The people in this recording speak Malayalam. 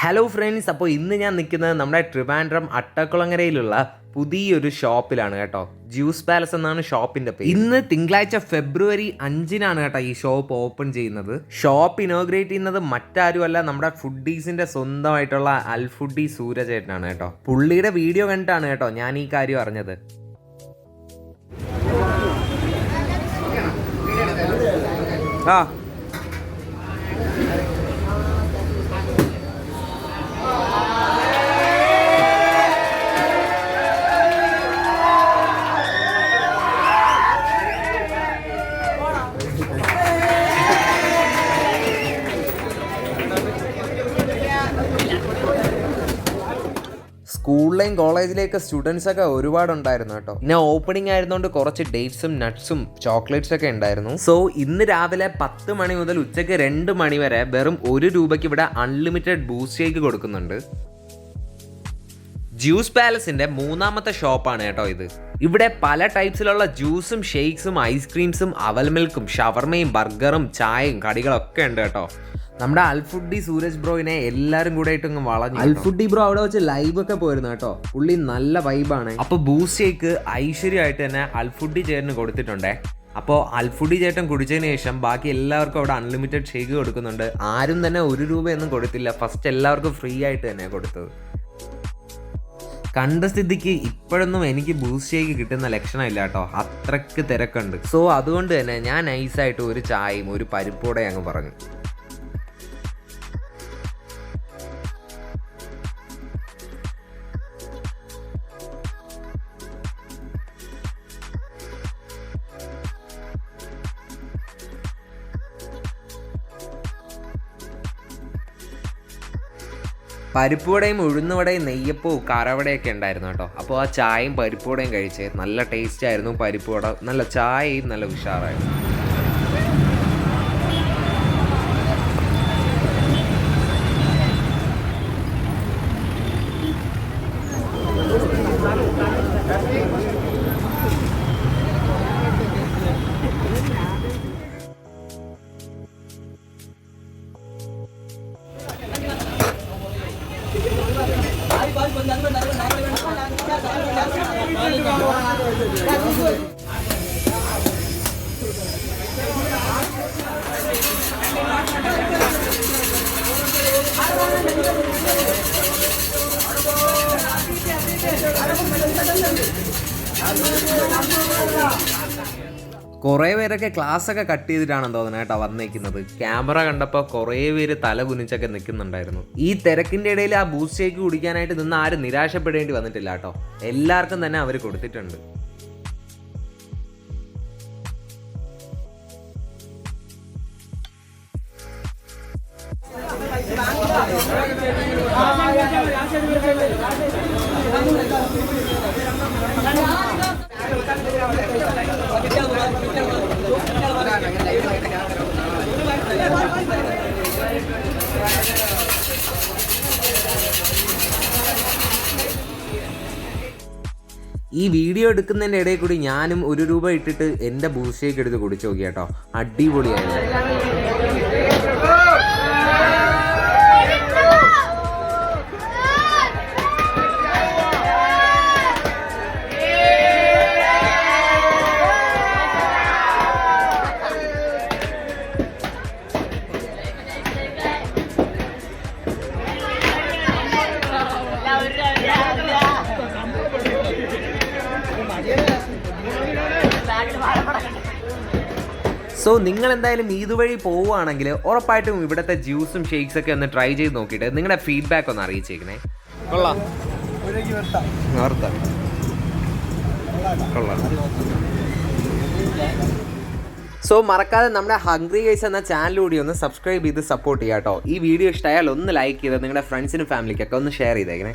ഹലോ ഫ്രണ്ട്സ് അപ്പോൾ ഇന്ന് ഞാൻ നിൽക്കുന്നത് നമ്മുടെ ട്രിവാൻഡ്രം അട്ടക്കുളങ്ങരയിലുള്ള പുതിയൊരു ഷോപ്പിലാണ് കേട്ടോ. ജ്യൂസ് പാലസ് എന്നാണ് ഷോപ്പിന്റെ പേര്. ഇന്ന് തിങ്കളാഴ്ച ഫെബ്രുവരി അഞ്ചിനാണ് കേട്ടോ ഈ ഷോപ്പ് ഓപ്പൺ ചെയ്യുന്നത്. ഷോപ്പ് ഇനോഗ്രേറ്റ് ചെയ്യുന്നത് മറ്റാരുമല്ല നമ്മുടെ ഫുഡീസിന്റെ സ്വന്തമായിട്ടുള്ള അൽഫുഡി സൂരജേട്ടനാണ് കേട്ടോ. പുള്ളിയുടെ വീഡിയോ കണ്ടിട്ടാണ് കേട്ടോ ഞാൻ ഈ കാര്യം അറിഞ്ഞത്. ആ. സ്കൂളിലെയും കോളേജിലേക്ക് സ്റ്റുഡൻസ് ഒക്കെ ഒരുപാടുണ്ടായിരുന്നു കേട്ടോ. പിന്നെ ഓപ്പണിംഗ് ആയിരുന്നോണ്ട് കുറച്ച് ഡേറ്റ്സും നട്ട്സും ചോക്ലേറ്റ്സ് ഒക്കെ ഉണ്ടായിരുന്നു. സോ ഇന്ന് രാവിലെ പത്ത് മണി മുതൽ ഉച്ചയ്ക്ക് രണ്ട് മണി വരെ വെറും ഒരു രൂപയ്ക്ക് ഇവിടെ അൺലിമിറ്റഡ് ബൂസ്റ്റ് ഷേക്ക് കൊടുക്കുന്നുണ്ട്. ജ്യൂസ് പാലസിന്റെ മൂന്നാമത്തെ ഷോപ്പാണ് കേട്ടോ ഇത്. ഇവിടെ പല ടൈപ്സിലുള്ള ജ്യൂസും ഷെയ്ക്സും ഐസ്ക്രീംസും അവൽ മിൽക്കും ഷവർമയും ബർഗറും ചായയും കടികളൊക്കെ ഉണ്ട് കേട്ടോ. നമ്മുടെ അൽഫുഡി സൂരജ് ബ്രോയിനെ എല്ലാരും കൂടെ ആയിട്ട് അങ്ങ് വളഞ്ഞു അൽഫുഡി ബ്രോ അവിടെ വെച്ച് ലൈവ് ഒക്കെ പോയിരുന്നു കേട്ടോ. പുള്ളി നല്ല വൈബാണ് അപ്പൊ ബൂസ്റ്റേക്ക് ഐശ്വര്യമായിട്ട് തന്നെ അൽഫുഡി ചേട്ടന് കൊടുത്തിട്ടുണ്ടേ. അപ്പോൾ അൽഫുഡി ചേട്ടൻ കുടിച്ചതിന് ശേഷം ബാക്കി എല്ലാവർക്കും അവിടെ അൺലിമിറ്റഡ് ഷേക്ക് കൊടുക്കുന്നുണ്ട്. ആരും തന്നെ ഒരു രൂപയൊന്നും കൊടുത്തില്ല. ഫസ്റ്റ് എല്ലാവർക്കും ഫ്രീ ആയിട്ട് തന്നെ കൊടുത്തത്. കണ്ട സ്ഥിതിക്ക് ഇപ്പോഴൊന്നും എനിക്ക് ബൂസ്റ്റ് ഷേക്ക് കിട്ടുന്ന ലക്ഷണമില്ല കേട്ടോ. അത്രയ്ക്ക് തിരക്കുണ്ട്. സോ അതുകൊണ്ട് തന്നെ ഞാൻ നൈസായിട്ട് ഒരു ചായയും ഒരു പരിപ്പോടെ അങ്ങ് പറഞ്ഞു. പരിപ്പുവടയും ഉഴുന്നുവടയും നെയ്യപ്പവും കറവടയൊക്കെ ഉണ്ടായിരുന്നു കേട്ടോ. അപ്പോൾ ആ ചായയും പരിപ്പുവടയും കഴിച്ച് നല്ല ടേസ്റ്റ് ആയിരുന്നു. പരിപ്പുവട നല്ല ചായയും നല്ല ഉഷാറായിരുന്നു. আর കുറേ പേരൊക്കെ ക്ലാസ് ഒക്കെ കട്ട് ചെയ്തിട്ടാണ് തോന്നുന്നത് കേട്ടോ വന്നേക്കുന്നത്. ക്യാമറ കണ്ടപ്പോൾ കുറേ പേര് തല കുനിച്ചൊക്കെ നിൽക്കുന്നുണ്ടായിരുന്നു. ഈ തിരക്കിന്റെ ഇടയിൽ ആ ബൂസ്റ്റ് ഷേക്ക് കുടിക്കാനായിട്ട് നിന്ന് ആരും നിരാശപ്പെടേണ്ടി വന്നിട്ടില്ല കേട്ടോ. എല്ലാവർക്കും തന്നെ അവർ കൊടുത്തിട്ടുണ്ട്. ഈ വീഡിയോ എടുക്കുന്നതിന്റെ ഇടയിൽ കൂടി ഞാനും ഒരു രൂപ ഇട്ടിട്ട് എന്റെ ബൂസ്റ്റേക്ക് എടുത്ത് കുടിച്ചു നോക്കിയാട്ടോ. അടിപൊളിയായിരുന്നു. സോ നിങ്ങൾ എന്തായാലും ഇതുവഴി പോവുകയാണെങ്കിൽ ഉറപ്പായിട്ടും ഇവിടുത്തെ ജ്യൂസും ഷേക്സ് ഒക്കെ ഒന്ന് ട്രൈ ചെയ്ത് നോക്കിയിട്ട് നിങ്ങളുടെ ഫീഡ്ബാക്ക് ഒന്ന് അറിയിച്ചേക്കണേ. കൊള്ളാം. സോ മറക്കാതെ നമ്മുടെ ഹംഗ്രി ഗൈസ് എന്ന ചാനൽ കൂടി ഒന്ന് സബ്സ്ക്രൈബ് ചെയ്ത് സപ്പോർട്ട് ചെയ്യാം കേട്ടോ ഈ വീഡിയോ ഇഷ്ടമായാൽ ഒന്ന് ലൈക്ക് ചെയ്ത് നിങ്ങളുടെ ഫ്രണ്ട്സിനും ഫാമിലിക്കൊക്കെ ഒന്ന് ഷെയർ ചെയ്തേക്കണേ.